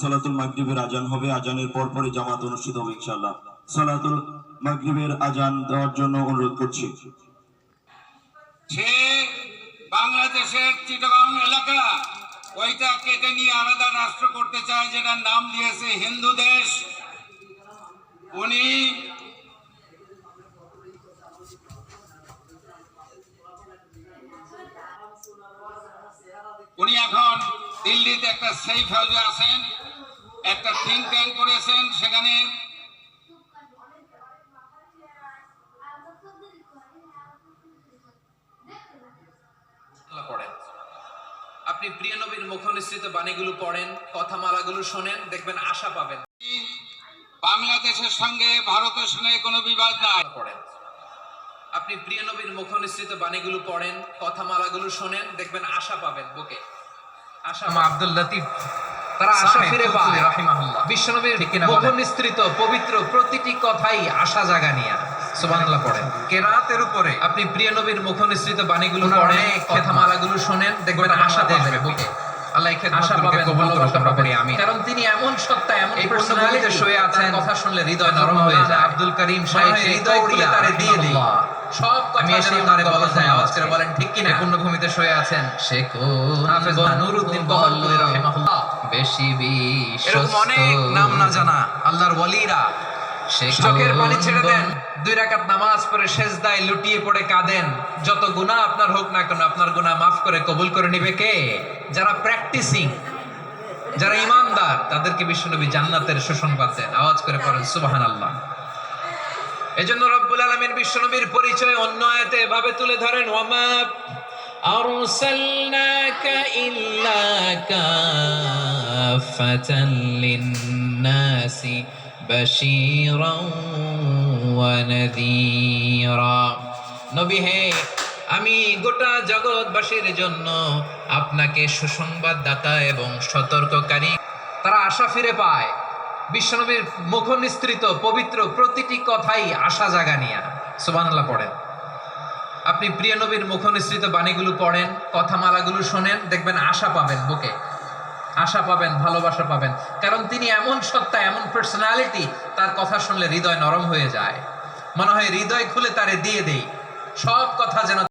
সালাতুল মাগরিবের আজান হবে। আজানের পর পরে জামাত অনুষ্ঠিত হবে ইনশাআল্লাহ। সালাতুল মাগরিবের আজান দেওয়ার জন্য অনুরোধ করছি। বাংলাদেশের চিটাগাং এলাকা, ওইটা কেটে নিয়ে আলাদা রাষ্ট্র করতে চায়, যেটার নাম দিয়েছে হিন্দু দেশ, উনি দিল্লিতে একটা সেফ হাউসে আছেন একটা থিঙ্ক ট্যাঙ্ক করেছেন সেখানে পড়েন। আপনি প্রিয় নবীর মুখ নিঃসৃত বাণীগুলো পড়েন কথামালাগুলো শোনেন দেখবেন আশা পাবেন। বাংলাদেশের সঙ্গে ভারতের সঙ্গে কোনো বিবাদ নাই। পড়েন। আপনি প্রিয় নবীর মুখ নিঃসৃত বাণীগুলো পড়েন কথামালাগুলো শোনেন দেখবেন আশা পাবেন বুকে। আব্দুল লতিফ তারা আশা ফিরে পায়। রাহিমাহুল্লাহ। বিশ্বনবীর পবিত্র প্রতিটি কথাই আশা সুবহানাল্লাহ পড়েন। কেরাতের উপরে আপনি প্রিয় নবীর মুখ নিঃসৃত বাণীগুলো অনেক শোনেন দেখবেন আশা বুকে। আল্লাহ এই আশা পাবেন ভালোবাসা পাবেন। বলি কারণ তিনি এমন সত্তা এমন এই শুয়ে আছেন কথা শুনলে হৃদয় নরম হয়ে যায়। আব্দুল করিম সাহেব হৃদয় খুলে তারে দিয়ে দিই সব কথা আমি এসে তারে বলা যায় যায় আওয়াজ করে বলেন কিনা পূর্ণভূমিতে শুয়ে আছেন? হাফেজ বহল বহল রাহিমাহুল্লাহ। বেশি এরকম অনেক নাম না জানা। আল্লাহর ওয়ালিরা চোখের পানি ছেড়ে দেন। দুই রাকাত নামাজ পড়ে সেজদায় লুটিয়ে পড়ে কাঁদেন। যত গুনাহ আপনার হোক না কেন আপনার গুনাহ মাফ করে কবুল করে নিবে কে? যারা প্র্যাকটিসিং যারা ইমানদার তাদেরকে বিশ্বনবী জান্নাতের সুসংবাদ দেন। আওয়াজ করে পড়েন সুবহানাল্লাহ। এজন্য রব্বুল আলামিন বিশ্বনবীর পরিচয় অন্য আয়াতে এভাবে তুলে ধরেন, ওয়ামা হে, আমি গোটা জগৎবাসীর জন্য আপনাকে সুসংবাদদাতা এবং সতর্ককারী, তারা আশা ফিরে পায়। বিশ্বনবীর মুখ নিস্তৃত পবিত্র প্রতিটি কথাই আশা জাগানিয়া সুবহানাল্লাহ পড়েন। আপনি প্রিয় নবীর মুখ নিঃসৃত বাণীগুলো পড়েন, কথামালাগুলো শোনেন, দেখবেন আশা পাবেন বুকে। আশা পাবেন, ভালোবাসা পাবেন। কারণ তিনি এমন সত্তা, এমন পার্সোনালিটি তার কথা শুনলে হৃদয় নরম হয়ে যায়। মনে হয় হৃদয় খুলে তারে দিয়ে দেই। সব কথা যেন